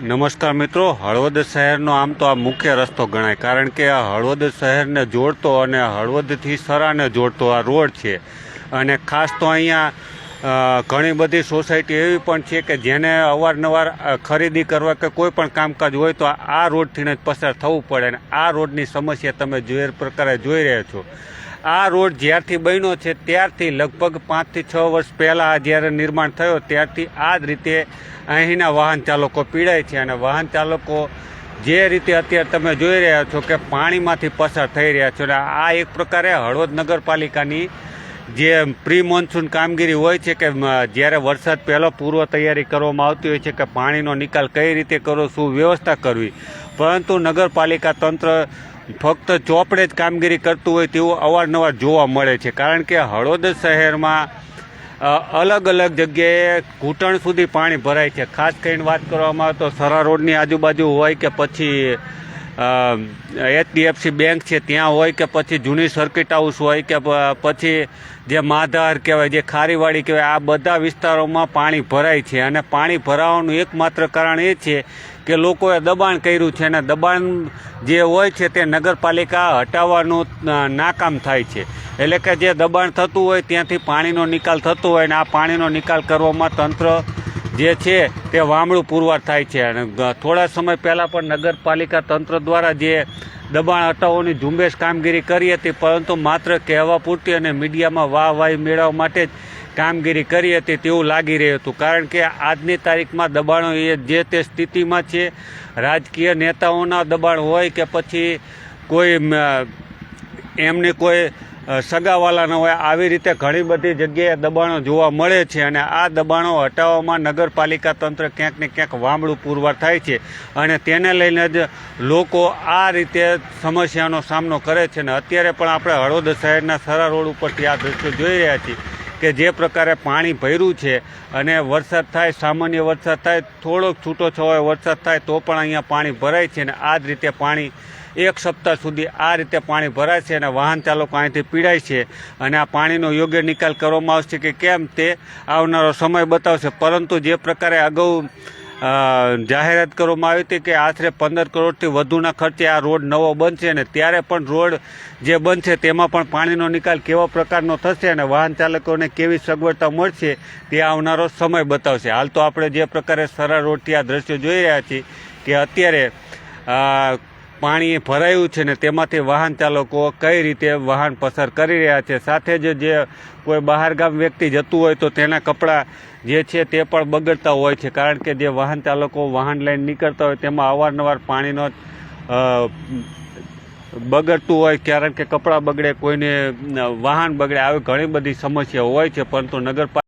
નમસ્કાર મિત્રો, હળવદ શહેરનો આમ તો આ મુખ્ય રસ્તો ગણાય, કારણ કે આ હળવદ શહેરને જોડતો અને હળવદથી સરાને જોડતો આ રોડ છે. અને ખાસ તો અહીંયા ઘણી બધી સોસાયટી એવી પણ છે કે જેને અવારનવાર ખરીદી કરવા કે કોઈ પણ કામકાજ હોય તો આ રોડથી જ પસાર થવું પડે અને આ રોડની સમસ્યા તમે જે પ્રકારે જોઈ રહ્યા છો. આ રોડ જ્યારથી બન્યો છે, ત્યારથી લગભગ પાંચથી છ વર્ષ પહેલાં જ્યારે નિર્માણ થયો, ત્યારથી આ જ રીતે અહીંના વાહન ચાલકો પીડાય છે અને વાહન ચાલકો જે રીતે અત્યારે તમે જોઈ રહ્યા છો કે પાણીમાંથી પસાર થઈ રહ્યા છો અને આ એક પ્રકારે હળવદ નગરપાલિકાની જે પ્રી મોન્સૂન કામગીરી હોય છે કે જ્યારે વરસાદ પહેલો પૂર્વ તૈયારી કરવામાં આવતી હોય છે કે પાણીનો નિકાલ કઈ રીતે કરવો શું વ્યવસ્થા કરવી. પરંતુ નગરપાલિકા તંત્ર ફક્ત ચોપડે જ કામગીરી કરતું હોય તેવું અવારનવાર જોવા મળે છે. કારણ કે હળવદ શહેરમાં અલગ અલગ જગ્યાએ ઘૂંટણ સુધી પાણી ભરાય છે. ખાસ કરીને વાત કરવામાં તો સરા રોડની આજુબાજુ હોય કે પછી એચડીએફસી બેંક છે, ત્યાં હોય કે પછી જૂની સર્કિટ હાઉસ હોય કે પછી જે માધાર કહેવાય, જે ખારીવાડી કહેવાય, આ બધા વિસ્તારોમાં પાણી ભરાય છે. અને પાણી ભરાવાનું એકમાત્ર કારણ એ છે કે લોકોએ દબાણ કર્યું છે અને દબાણ જે હોય છે તે નગરપાલિકા હટાવવાનું નાકામ થાય છે. એટલે કે જે દબાણ થતું હોય ત્યાંથી પાણીનો નિકાલ થતો હોય અને આ પાણીનો નિકાલ કરવામાં તંત્ર જે છે તે વામણું પુરવાર થાય છે. અને થોડા સમય પહેલાં પણ નગરપાલિકા તંત્ર દ્વારા જે દબાણ હટાવવાની ઝુંબેશ કામગીરી કરી હતી, પરંતુ માત્ર કહેવા પૂરતી અને મીડિયામાં વાહ વાહ મેળવવા માટે જ કામગીરી કરી હતી તેવું લાગી રહ્યું હતું. કારણ કે આજની તારીખમાં દબાણો એ જે તે સ્થિતિમાં છે, રાજકીય નેતાઓના દબાણ હોય કે પછી કોઈ એમને કોઈ સગાવાલા ન હોય, આવી રીતે ઘણી બધી જગ્યાએ દબાણો જોવા મળે છે અને આ દબાણો હટાવવામાં નગરપાલિકા તંત્ર ક્યાંક ને ક્યાંક વામડું પુરવાર થાય છે અને તેને લઈને જ લોકો આ રીતે સમસ્યાનો સામનો કરે છે અને અત્યારે પણ આપણે હળવદ શહેરના સરા રોડ ઉપરથી આ દ્રશ્યો જોઈ રહ્યા છીએ. કે જે પ્રકારે પાણી ભર્યું છે અને વરસાદ થાય, સામાન્ય વરસાદ થાય, થોડોક છૂટો છવાયો વરસાદ થાય, તો પણ અહીંયા પાણી ભરાય છે અને આ જ રીતે પાણી એક સપ્તાહ સુધી આ રીતે પાણી ભરાય છે અને વાહન ચાલકો અહીંથી પીડાય છે. અને આ પાણીનો યોગ્ય નિકાલ કરવામાં આવશે કે કેમ તે આવનારો સમય બતાવશે. પરંતુ જે પ્રકારે અગાઉ જાહેરાત કરવામાં આવી હતી કે આશરે પંદર કરોડથી વધુના ખર્ચે આ રોડ નવો બનશે અને ત્યારે પણ રોડ જે બનશે તેમાં પણ પાણીનો નિકાલ કેવા પ્રકારનો થશે અને વાહન ચાલકોને કેવી સગવડતા મળશે તે આવનારો સમય બતાવશે. હાલ તો આપણે જે પ્રકારે સરળ રોડથી આ દ્રશ્યો જોઈ રહ્યા છીએ કે અત્યારે આ, પાણી ભરાયું છે ને તેમાંથી વાહન ચાલકો કઈ રીતે વાહન પસાર કરી રહ્યા છે? સાથે જ જે કોઈ બહારગામ વ્યક્તિ જતું હોય તો તેના કપડાં જે છે તે પણ બગડતા હોય છે. કારણ કે જે વાહન ચાલકો વાહન લઈને નીકળતા હોય તેમાં અવારનવાર પાણીનો બગડતું હોય. કારણ કે કપડાં બગડે કોઈને વાહન બગડે આવી ઘણી બધી સમસ્યાઓ હોય છે. પરંતુ નગરપાલિકા